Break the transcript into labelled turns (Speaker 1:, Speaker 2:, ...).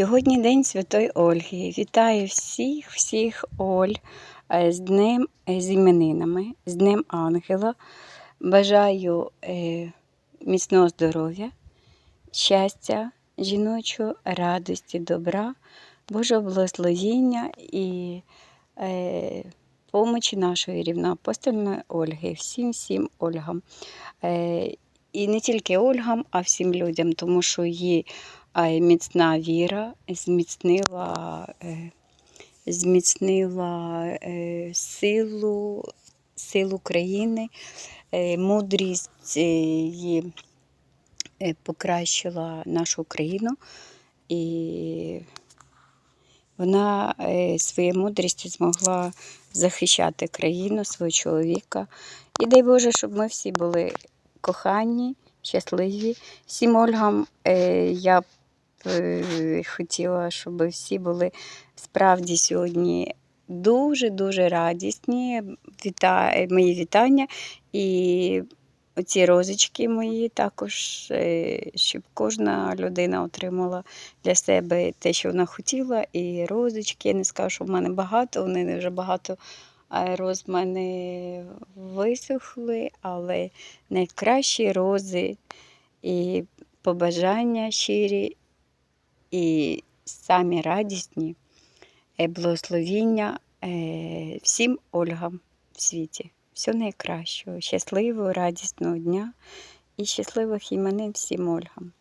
Speaker 1: Сьогодні День Святої Ольги. Вітаю всіх, всіх Оль е, з Днем е, з іменинами, з Днем Ангела. Бажаю е, міцного здоров'я, щастя, жіночого, радості, добра, Божого благословіння і помочі нашої рівноапостольної Ольги, всім всім Ольгам. І не тільки Ольгам, а всім людям, тому що її е, міцна віра зміцнила, е, зміцнила е, силу, силу країни, е, мудрість її покращила нашу країну. І вона своєю мудрістю змогла захищати країну, свого чоловіка. І дай Боже, щоб ми всі були кохані, щасливі. Всім Ольгам я хотіла, щоб всі були справді сьогодні дуже-дуже радісні. Віта... Мої вітання. І оці розочки мої також, е, щоб кожна людина отримала для себе те, що вона хотіла. І розочки, я не скажу, що в мене багато, вони вже багато е, роз в мене висохли, але найкращі рози і побажання щирі, і самі радісні е, благословіння е, всім Ольгам в світі. Всього найкращого, щасливого, радісного дня і щасливих іменин всім Ольгам.